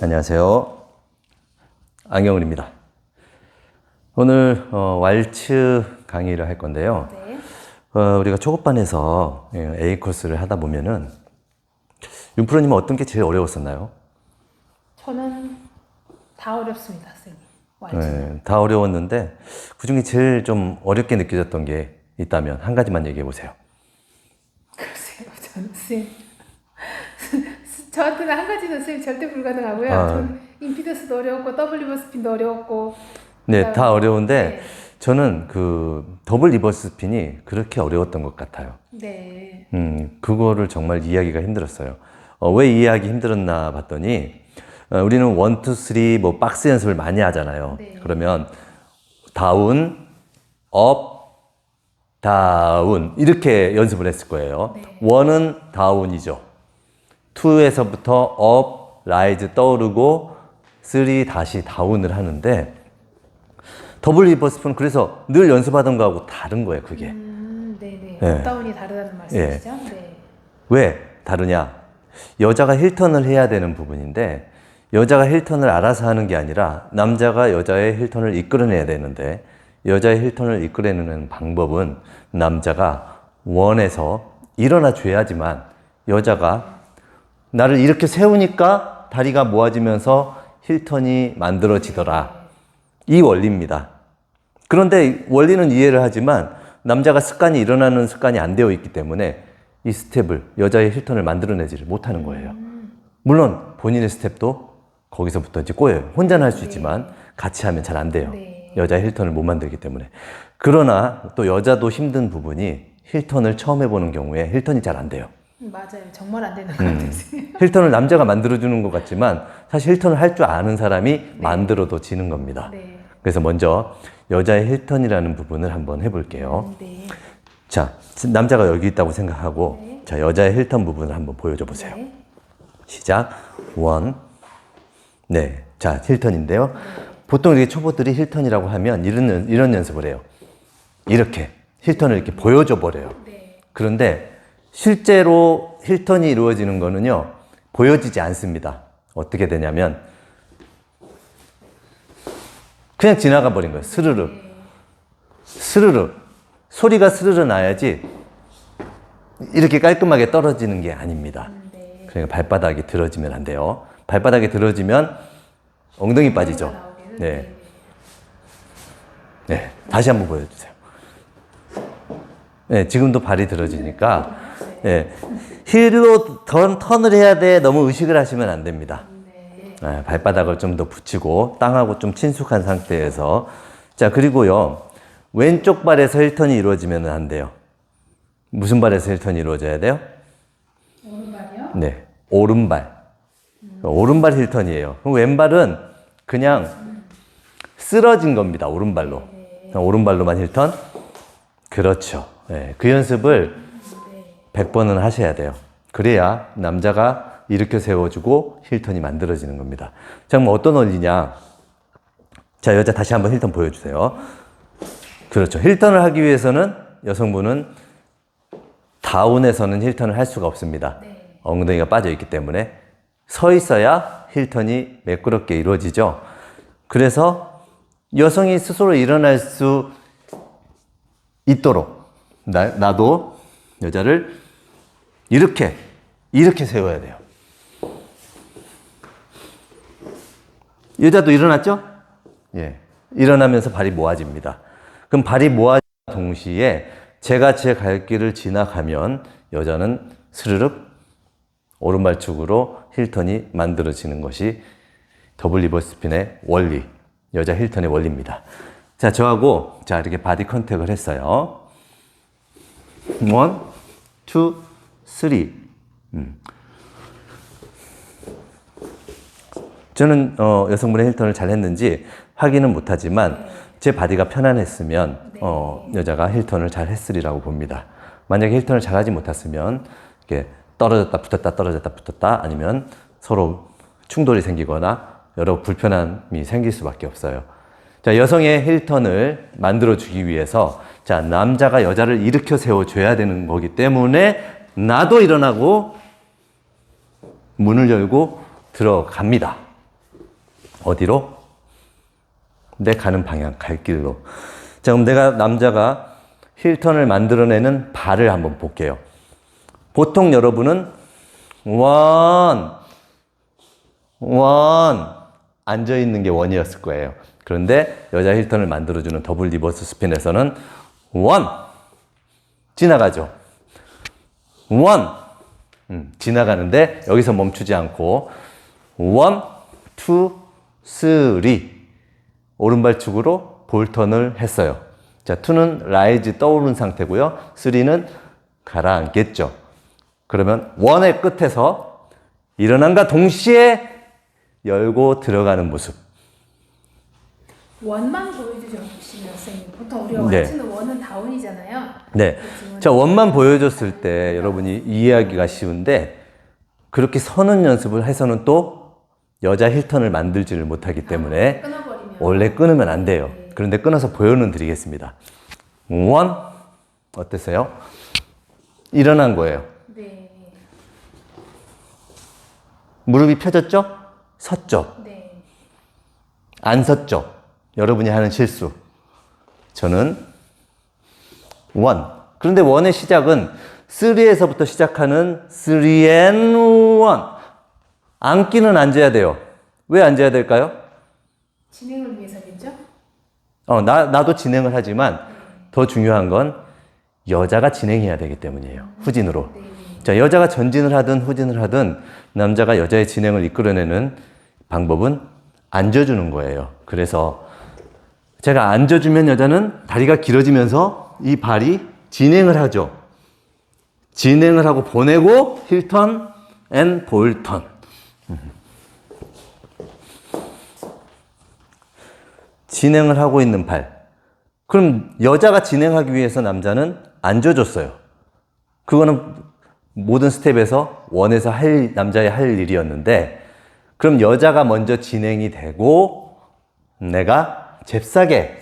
안녕하세요. 안경훈입니다. 오늘 어, 왈츠 강의를 할 건데요. 네. 어, 우리가 초급반에서 예, A 코스를 하다 보면은 윤프로님은 어떤 게 제일 어려웠었나요? 저는 다 어렵습니다, 선생님. 네, 다 어려웠는데 그 중에 제일 좀 어렵게 느껴졌던 게 있다면 한 가지만 얘기해 보세요. 글쎄요, 저는 선생님. 저한테는 한 가지는 선생님 절대 불가능하고요. 아. 저는 임피던스도 어려웠고 더블 스핀도 어려웠고. 네, 다 어려운데 네. 저는 그 더블 리버스 스핀이 그렇게 어려웠던 것 같아요. 네. 음, 그거를 정말 이해하기가 힘들었어요. 어, 왜 이해하기 힘들었나 봤더니, 어, 우리는 원, 투, 쓰리, 뭐, 박스 연습을 많이 하잖아요. 네. 그러면, 다운, 업, 다운, 이렇게 연습을 했을 거예요. 네. 원은 다운이죠. 투에서부터 업, 라이즈 떠오르고, 쓰리 다시 다운을 하는데, 더블 리버스프는 그래서 늘 연습하던 거하고 다른 거예요, 그게. 음, 네네. 네. 업다운이 다르다는 말씀이시죠? 네. 왜 다르냐? 여자가 힐턴을 해야 되는 부분인데 여자가 힐턴을 알아서 하는 게 아니라 남자가 여자의 힐턴을 이끌어내야 되는데 여자의 힐턴을 이끌어내는 방법은 남자가 원에서 일어나 줘야지만 여자가 나를 이렇게 세우니까 다리가 모아지면서 힐턴이 만들어지더라. 이 원리입니다. 그런데 원리는 이해를 하지만 남자가 습관이 일어나는 습관이 안 되어 있기 때문에 이 스텝을 여자의 힐턴을 만들어내지를 못하는 거예요. 물론 본인의 스텝도 거기서부터 이제 꼬여요. 혼자는 할 수 있지만 같이 하면 잘 안 돼요. 네. 여자의 힐턴을 못 만들기 때문에. 그러나 또 여자도 힘든 부분이 힐턴을 처음 해보는 경우에 힐턴이 잘 안 돼요. 음, 맞아요. 정말 안 되는 것 음. 같아요. 힐턴을 남자가 만들어주는 것 같지만 사실 힐턴을 할 줄 아는 사람이 만들어도 지는 겁니다. 네. 그래서 먼저 여자의 힐턴이라는 부분을 한번 해볼게요. 네. 자, 남자가 여기 있다고 생각하고 네. 자 여자의 힐턴 부분을 한번 보여줘 보세요. 네. 시작. 원. 네. 자, 힐턴인데요. 보통 이렇게 초보들이 힐턴이라고 하면 이런, 연- 이런 연습을 해요. 이렇게 힐턴을 이렇게 보여줘 버려요. 네. 그런데 실제로 힐턴이 이루어지는 거는요, 보여지지 않습니다. 어떻게 되냐면, 그냥 지나가 버린 거예요. 스르르. 스르르. 소리가 스르르 나야지, 이렇게 깔끔하게 떨어지는 게 아닙니다. 네. 그러니까 발바닥이 들어지면 안 돼요. 발바닥이 들어지면 엉덩이 빠지죠. 네. 네. 다시 한번 보여주세요. 네. 지금도 발이 들어지니까, 네. 힐로 턴, 턴을 해야 돼. 너무 의식을 하시면 안 됩니다. 네. 네, 발바닥을 좀 더 붙이고 땅하고 좀 친숙한 상태에서 자 그리고요 왼쪽 발에서 힐턴이 이루어지면 안 돼요 무슨 발에서 힐턴이 이루어져야 돼요? 오른발이요? 네 오른발 오른발 힐턴이에요 그럼 왼발은 그냥 쓰러진 겁니다 오른발로 오른발로만 힐턴 그렇죠 네, 그 연습을 100번은 하셔야 돼요. 그래야 남자가 일으켜 세워주고 힐턴이 만들어지는 겁니다. 자, 그럼 어떤 원리냐? 자, 여자 다시 한번 힐턴 보여주세요. 그렇죠. 힐턴을 하기 위해서는 여성분은 다운에서는 힐턴을 할 수가 없습니다. 네. 엉덩이가 빠져 있기 때문에 서 있어야 힐턴이 매끄럽게 이루어지죠. 그래서 여성이 스스로 일어날 수 있도록 나, 나도 여자를 이렇게 이렇게 세워야 돼요. 여자도 일어났죠? 예. 일어나면서 발이 모아집니다. 그럼 발이 모아진 동시에 제가 제 갈 길을 지나가면 여자는 스르륵 오른발 축으로 힐턴이 만들어지는 것이 더블 리버스 스핀의 원리, 여자 힐턴의 원리입니다. 자, 저하고 자 이렇게 바디 컨택을 했어요. 원, 투, 쓰리. 음. 저는 어, 여성분의 힐턴을 잘 했는지 확인은 못하지만 제 바디가 편안했으면 어, 여자가 힐턴을 잘 했으리라고 봅니다. 만약에 힐턴을 잘하지 못했으면 이렇게 떨어졌다 붙었다 떨어졌다 붙었다 아니면 서로 충돌이 생기거나 여러 불편함이 생길 수밖에 없어요. 자, 여성의 힐턴을 만들어 주기 위해서, 자, 남자가 여자를 일으켜 세워 줘야 되는 거기 때문에, 나도 일어나고, 문을 열고 들어갑니다. 어디로? 내 가는 방향, 갈 길로. 자, 그럼 내가 남자가 힐턴을 만들어내는 발을 한번 볼게요. 보통 여러분은 원, 원, 앉아 있는 게 원이었을 거예요. 그런데 여자 힐턴을 만들어주는 더블 리버스 스핀에서는 원, 지나가죠. 원, 음, 지나가는데 여기서 멈추지 않고 원, 투, 쓰리 오른발 축으로 볼턴을 했어요. 자, 투는 라이즈 떠오른 상태고요. 쓰리는 가라앉겠죠. 그러면 원의 끝에서 일어난과 동시에 열고 들어가는 모습. 원만 보여주시면 선생님. 보통 우리가 네. 맞추는 원은 다운이잖아요. 네. 자, 원만 보여줬을 때 여러분이 이해하기가 쉬운데 그렇게 서는 연습을 해서는 또 여자 힐턴을 만들지를 못하기 때문에 끊어버리면 원래 끊으면 안 돼요. 그런데 끊어서 보여는 드리겠습니다. 원, 어땠어요? 일어난 거예요. 네. 무릎이 펴졌죠? 섰죠? 네. 안 섰죠? 여러분이 하는 실수. 저는 원. 그런데 원의 시작은 3에서부터 시작하는 3and 1. 앉기는 앉아야 돼요. 왜 앉아야 될까요? 진행을 위해서겠죠? 어, 나, 나도 진행을 하지만 더 중요한 건 여자가 진행해야 되기 때문이에요. 후진으로. 자, 여자가 전진을 하든 후진을 하든 남자가 여자의 진행을 이끌어내는 방법은 앉아주는 거예요. 그래서 제가 앉아주면 여자는 다리가 길어지면서 이 발이 진행을 하죠. 진행을 하고 보내고 힐턴 앤 볼턴. 진행을 하고 있는 발. 그럼 여자가 진행하기 위해서 남자는 앉아줬어요. 그거는 모든 스텝에서 원에서 할, 남자의 할 일이었는데, 그럼 여자가 먼저 진행이 되고, 내가 잽싸게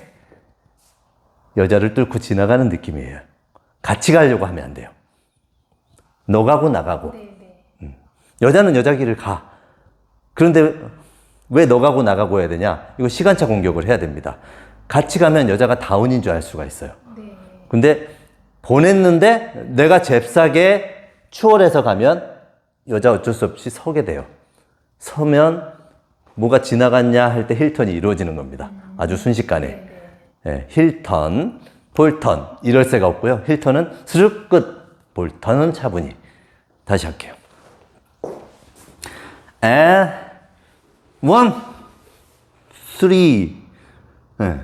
여자를 뚫고 지나가는 느낌이에요. 같이 가려고 하면 안 돼요. 너 가고 나 가고. 네, 네. 여자는 여자 길을 가. 그런데 왜 너 가고 나 가고 해야 되냐? 이거 시간차 공격을 해야 됩니다. 같이 가면 여자가 다운인 줄 알 수가 있어요. 네. 근데 보냈는데 내가 잽싸게 추월해서 가면 여자 어쩔 수 없이 서게 돼요. 서면 뭐가 지나갔냐 할 때 힐턴이 이루어지는 겁니다. 아주 순식간에. 예, 힐턴, 볼턴 이럴 새가 없고요. 힐턴은 스르륵 끝, 볼턴은 차분히. 다시 할게요. And one, three. 예.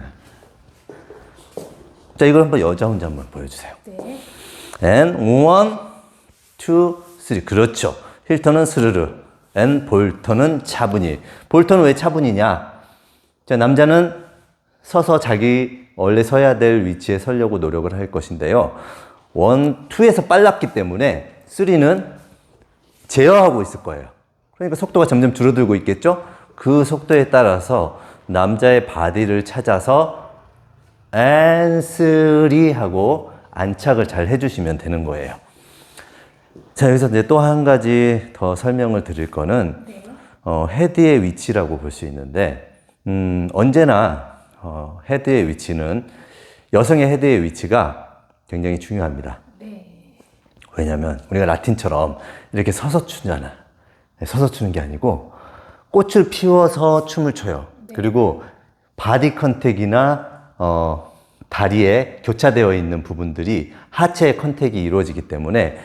자, 이걸 한번 여자 혼자 한번 보여주세요. 네. And one, two, three. 그렇죠. 힐턴은 스르르. And 볼턴은 차분히. 볼턴은 왜 차분히냐? 자, 남자는 서서 자기 원래 서야 될 위치에 서려고 노력을 할 것인데요. 원, 투에서 빨랐기 때문에 쓰리는 제어하고 있을 거예요. 그러니까 속도가 점점 줄어들고 있겠죠? 그 속도에 따라서 남자의 바디를 찾아서 and 하고 안착을 잘 해주시면 되는 거예요. 자, 여기서 이제 또 한 가지 더 설명을 드릴 거는 네. 어, 헤드의 위치라고 볼 수 있는데, 음, 언제나 어, 헤드의 위치는 여성의 헤드의 위치가 굉장히 중요합니다. 네. 왜냐면 우리가 라틴처럼 이렇게 서서 추잖아. 네, 서서 추는 게 아니고 꽃을 피워서 춤을 춰요. 그리고 바디 컨택이나 어, 다리에 교차되어 있는 부분들이 하체의 컨택이 이루어지기 때문에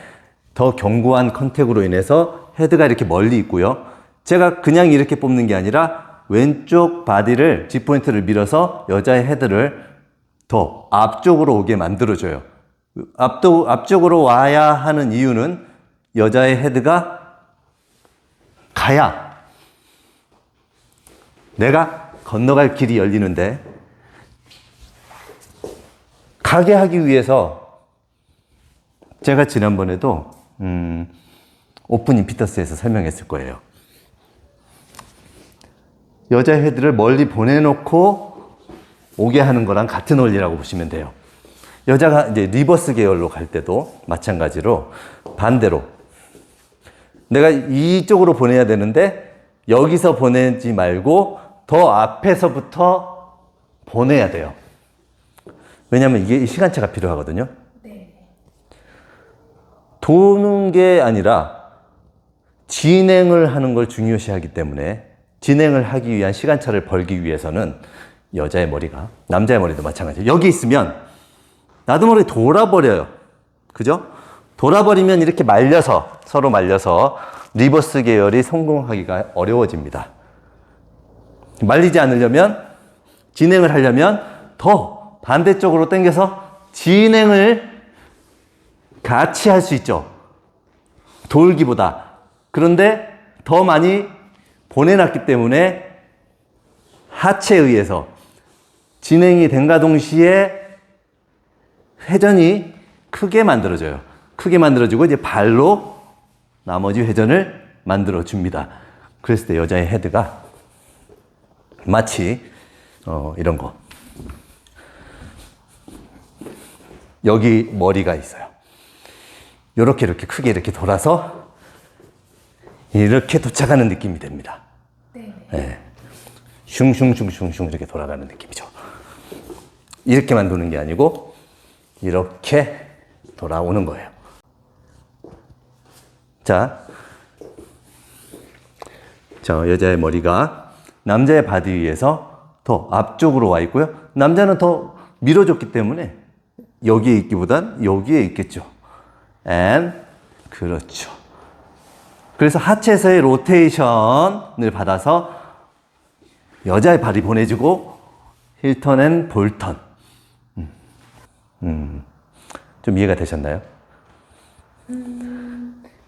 더 견고한 컨택으로 인해서 헤드가 이렇게 멀리 있고요. 제가 그냥 이렇게 뽑는 게 아니라 왼쪽 바디를 G포인트를 밀어서 여자의 헤드를 더 앞쪽으로 오게 만들어줘요. 앞도, 앞쪽으로 와야 하는 이유는 여자의 헤드가 가야 내가 건너갈 길이 열리는데 가게 하기 위해서 제가 지난번에도 음, 오픈 임피터스에서 설명했을 거예요. 여자의 헤드를 멀리 보내놓고 오게 하는 거랑 같은 원리라고 보시면 돼요. 여자가 이제 리버스 계열로 갈 때도 마찬가지로 반대로 내가 이쪽으로 보내야 되는데 여기서 보내지 말고 더 앞에서부터 보내야 돼요. 왜냐하면 이게 시간차가 필요하거든요. 네. 도는 게 아니라 진행을 하는 걸 중요시하기 때문에 진행을 하기 위한 시간차를 벌기 위해서는 여자의 머리가 남자의 머리도 마찬가지예요. 여기 있으면 나도 모르게 돌아버려요. 그죠? 돌아버리면 이렇게 말려서 서로 말려서 리버스 계열이 성공하기가 어려워집니다. 말리지 않으려면 진행을 하려면 더 반대쪽으로 당겨서 진행을 같이 할 수 있죠. 돌기보다. 그런데 더 많이 보내놨기 때문에 하체에 의해서 진행이 된가 동시에 회전이 크게 만들어져요. 크게 만들어지고 이제 발로 나머지 회전을 만들어 줍니다. 그랬을 때 여자의 헤드가 마치 어, 이런 거. 여기 머리가 있어요. 이렇게 이렇게 크게 이렇게 돌아서 이렇게 도착하는 느낌이 됩니다. 네. 예. 슝슝슝슝슝 이렇게 돌아가는 느낌이죠. 이렇게만 도는 게 아니고 이렇게 돌아오는 거예요. 자, 저 여자의 머리가 남자의 바디 위에서 더 앞쪽으로 와 있고요. 남자는 더 밀어줬기 때문에 여기에 있기보단 여기에 있겠죠. And 그렇죠. 그래서 하체에서의 로테이션을 받아서 여자의 발이 보내주고 힐턴 앤 볼턴. 음, 음. 좀 이해가 되셨나요?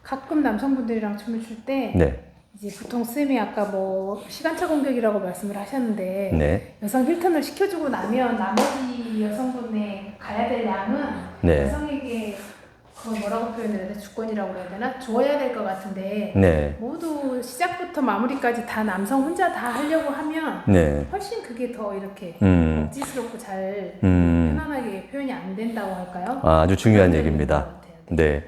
가끔 남성분들이랑 춤을 출때 네. 이제 보통 쌤이 아까 뭐 시간차 공격이라고 말씀을 하셨는데 네. 여성 힐턴을 시켜주고 나면 나머지 여성분의 가야 될 양은 네. 여성에게 그걸 뭐라고 표현해야 돼? 주권이라고 해야 되나? 줘야 될 것 같은데 네. 모두 시작부터 마무리까지 다 남성 혼자 다 하려고 하면 네. 훨씬 그게 더 이렇게 음. 억지스럽고 잘 음. 편안하게 표현이 안 된다고 할까요? 아, 아주 중요한 얘기입니다. 것 같아요. 네.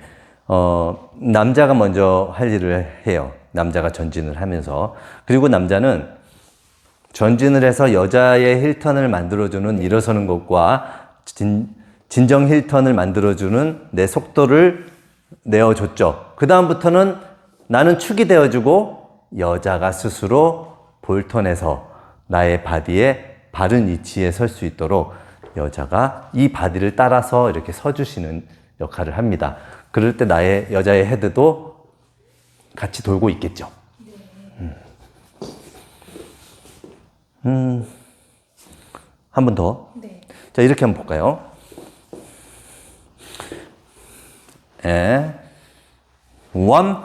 어, 남자가 먼저 할 일을 해요. 남자가 전진을 하면서. 그리고 남자는 전진을 해서 여자의 힐턴을 만들어주는 일어서는 것과 진, 진정 힐턴을 만들어주는 내 속도를 내어줬죠. 그-다음부터는 나는 축이 되어주고 여자가 스스로 볼턴에서 나의 바디에 바른 위치에 설 수 있도록 여자가 이 바디를 따라서 이렇게 서주시는 역할을 합니다. 그럴 때 나의 여자의 헤드도 같이 돌고 있겠죠. 음, 한번 더. 네. 자, 이렇게 한번 볼까요? 에, one,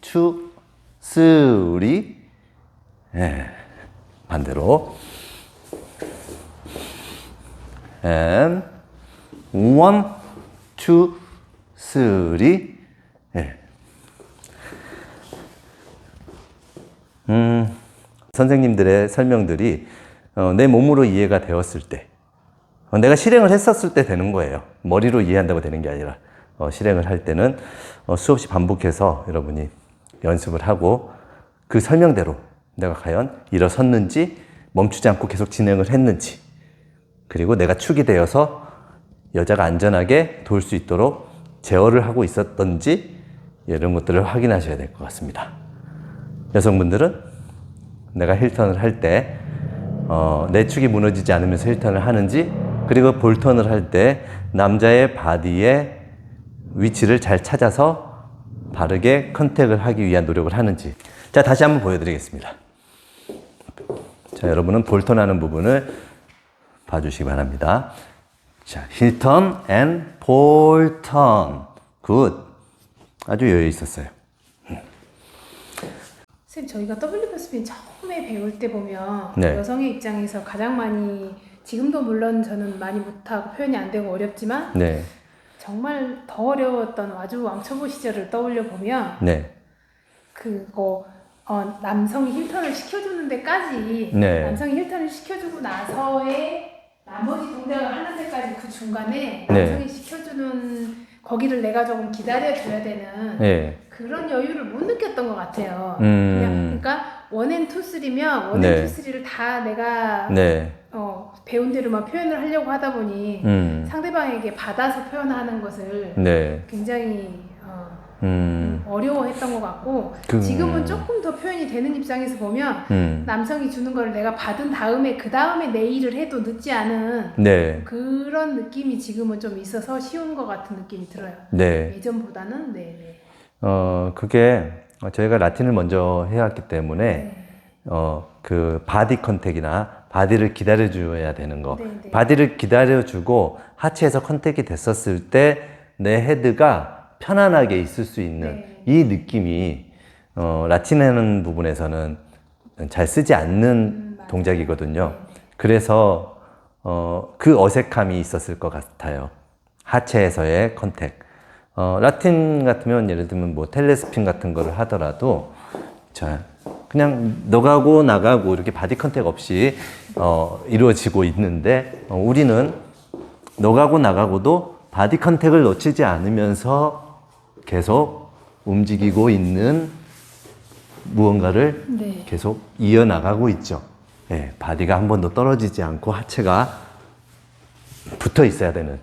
two, three. 예, 반대로. and one. 예. 음, 선생님들의 설명들이 어, 내 몸으로 이해가 되었을 때, 어, 내가 실행을 했었을 때 되는 거예요. 머리로 이해한다고 되는 게 아니라 어, 실행을 할 때는 어, 수없이 반복해서 여러분이 연습을 하고 그 설명대로 내가 과연 일어섰는지 멈추지 않고 계속 진행을 했는지 그리고 내가 축이 되어서 여자가 안전하게 돌 수 있도록 제어를 하고 있었던지 이런 것들을 확인하셔야 될 것 같습니다. 여성분들은 내가 힐턴을 할 때, 어, 내 축이 무너지지 않으면서 힐턴을 하는지, 그리고 볼턴을 할 때 남자의 바디의 위치를 잘 찾아서 바르게 컨택을 하기 위한 노력을 하는지. 자, 다시 한번 보여드리겠습니다. 자, 여러분은 볼턴하는 부분을 봐주시기 바랍니다. 자, 힐턴 앤 볼턴. 굿. 아주 여유 있었어요. 선생님 저희가 스핀 처음에 배울 때 보면 네. 여성의 입장에서 가장 많이 지금도 물론 저는 많이 못하고 표현이 안 되고 어렵지만 네. 정말 더 어려웠던 아주 왕초보 시절을 떠올려 보면 네. 그거 어, 남성이 힐턴을 시켜주는 데까지 네. 남성이 힐턴을 시켜주고 나서의 나머지 동작을 하는 데까지 그 중간에 네. 남성이 시켜주는 거기를 내가 조금 기다려줘야 되는 네. 그런 여유를 못 느꼈던 것 같아요. 음. 그냥 그러니까 원앤 투쓰리면 원앤 네. 투쓰리를 다 내가 네. 어, 배운 대로만 표현을 하려고 하다 보니 음. 상대방에게 받아서 표현하는 것을 네. 굉장히 어, 음. 어려워했던 것 같고 그- 지금은 조금 더 표현이 되는 입장에서 보면 음. 남성이 주는 걸 내가 받은 다음에 그 다음에 내 일을 해도 늦지 않은 네. 그런 느낌이 지금은 좀 있어서 쉬운 것 같은 느낌이 들어요. 네. 예전보다는 네, 네. 어, 그게 저희가 라틴을 먼저 해왔기 때문에 네. 어, 그 바디 컨택이나 바디를 기다려 줘야 되는 거. 네, 네. 바디를 기다려 주고 하체에서 컨택이 됐었을 때 내 헤드가 편안하게 있을 수 있는 네. 이 느낌이 어, 라틴 하는 부분에서는 잘 쓰지 않는 음. 동작이거든요. 네, 네. 그래서 어, 그 어색함이 있었을 것 같아요. 하체에서의 컨택. 어, 라틴 같으면 예를 들면 뭐 텔레스핀 같은 거를 하더라도 자 그냥 너가고 나가고 이렇게 바디 컨택 없이 어, 이루어지고 있는데 어, 우리는 너가고 나가고도 바디 컨택을 놓치지 않으면서 계속 움직이고 있는 무언가를 네. 계속 이어나가고 있죠. 예, 바디가 한 번도 떨어지지 않고 하체가 붙어 있어야 되는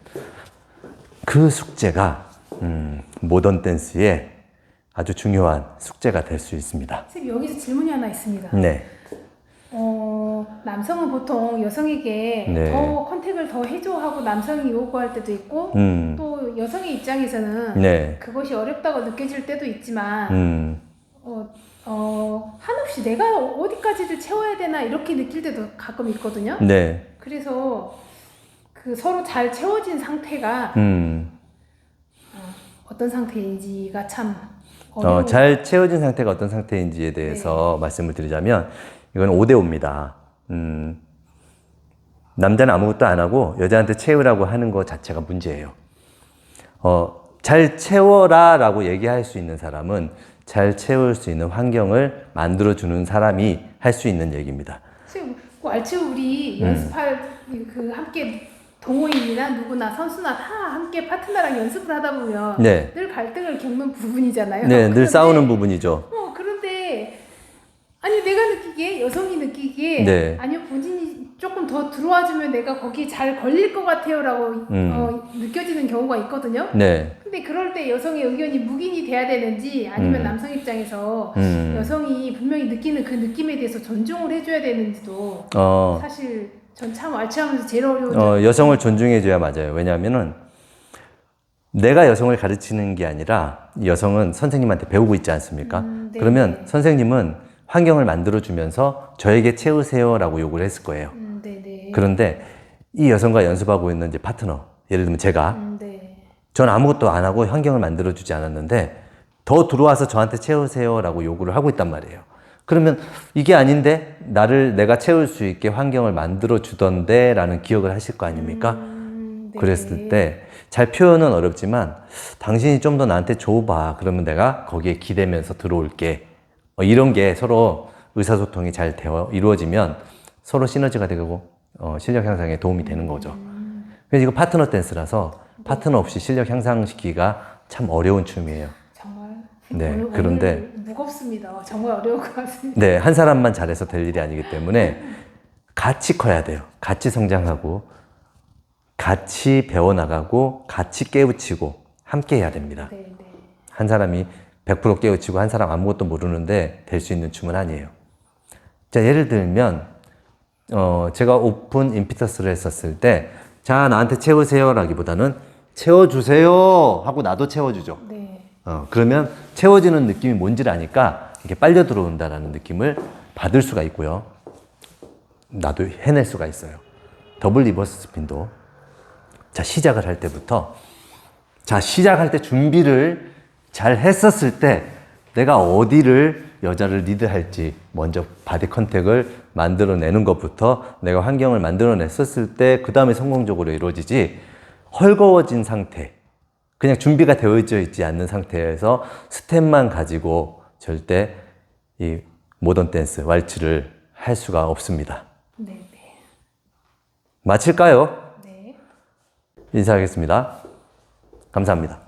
그 숙제가 음, 모던 댄스의 아주 중요한 숙제가 될 수 있습니다. 선생님 여기서 질문이 하나 있습니다. 네, 어, 남성은 보통 여성에게 네. 더 컨택을 더 해줘 하고 남성이 요구할 때도 있고 음, 또 여성의 입장에서는 네, 그것이 어렵다고 느껴질 때도 있지만 음, 어, 어, 한없이 내가 어디까지를 채워야 되나 이렇게 느낄 때도 가끔 있거든요. 네, 그래서 그 서로 잘 채워진 상태가 음, 어떤 상태인지가 참 어, 잘 채워진 상태가 어떤 상태인지에 대해서 말씀을 드리자면 이건 5대 5입니다. 음, 남자는 아무것도 안 하고 여자한테 채우라고 하는 것 자체가 문제예요. 어, 잘 채워라 라고 얘기할 수 있는 사람은 잘 채울 수 있는 환경을 만들어주는 사람이 할 수 있는 얘기입니다. 지금 그 알츠 우리 음. 연습할 그 함께 동호인이나 누구나 선수나 다 함께 파트너랑 연습을 하다 보면 네. 늘 갈등을 겪는 부분이잖아요. 네, 늘 그런데- 싸우는 부분이죠. 어 그런데 아니 내가 느끼기에 여성이 느끼기에 네. 아니요 본인이 조금 더 들어와주면 내가 거기 잘 걸릴 것 같아요라고 음. 어, 느껴지는 경우가 있거든요. 네. 근데 그럴 때 여성의 의견이 묵인이 돼야 되는지 아니면 음. 남성 입장에서 음. 여성이 분명히 느끼는 그 느낌에 대해서 존중을 해줘야 되는지도 어, 사실 전 참 알츠하면서 제일 어려운 어, 여성을 존중해줘야 맞아요. 왜냐하면은 내가 여성을 가르치는 게 아니라 이 여성은 선생님한테 배우고 있지 않습니까? 음, 네. 그러면 선생님은 환경을 만들어주면서 저에게 채우세요라고 요구를 했을 거예요. 음, 네 네. 그런데 이 여성과 연습하고 있는 이제 파트너, 예를 들면 제가 음, 네. 전 아무것도 안 하고 환경을 만들어주지 않았는데 더 들어와서 저한테 채우세요라고 요구를 하고 있단 말이에요. 그러면 이게 아닌데 나를 내가 채울 수 있게 환경을 만들어 주던데 라는 기억을 하실 거 아닙니까? 음, 네. 그랬을 때 잘 표현은 어렵지만 당신이 좀 더 나한테 줘봐. 그러면 내가 거기에 기대면서 들어올게. 어, 이런 게 서로 의사소통이 잘 되어 이루어지면 서로 시너지가 되고 어, 실력 향상에 도움이 되는 거죠. 그래서 이거 파트너 댄스라서 파트너 없이 실력 향상시키기가 참 어려운 춤이에요. 정말 네, 그런데- 무겁습니다. 정말 어려울 것 같습니다. 네, 한 사람만 잘해서 될 일이 아니기 때문에 같이 커야 돼요. 같이 성장하고, 같이 배워나가고, 같이 깨우치고, 함께 해야 됩니다. 네, 네. 한 사람이 100% 깨우치고 한 사람 아무것도 모르는데 될 수 있는 춤은 아니에요. 자, 예를 들면, 어, 제가 오픈 임피터스를 했었을 때, 자, 나한테 채우세요 라기보다는 채워주세요 하고 나도 채워주죠. 네. 어, 그러면 채워지는 느낌이 뭔지를 아니까 이렇게 빨려 들어온다라는 느낌을 받을 수가 있고요. 나도 해낼 수가 있어요. 더블 리버스 스핀도. 자, 시작을 할 때부터. 자, 시작할 때 준비를 잘 했었을 때 내가 어디를 여자를 리드할지 먼저 바디 컨택을 만들어내는 것부터 내가 환경을 만들어냈었을 때 그 다음에 성공적으로 이루어지지 헐거워진 상태. 그냥 준비가 되어져 있지 않는 상태에서 스텝만 가지고 절대 이 모던 댄스, 왈츠를 할 수가 없습니다. 네, 네. 마칠까요? 네. 인사하겠습니다. 감사합니다.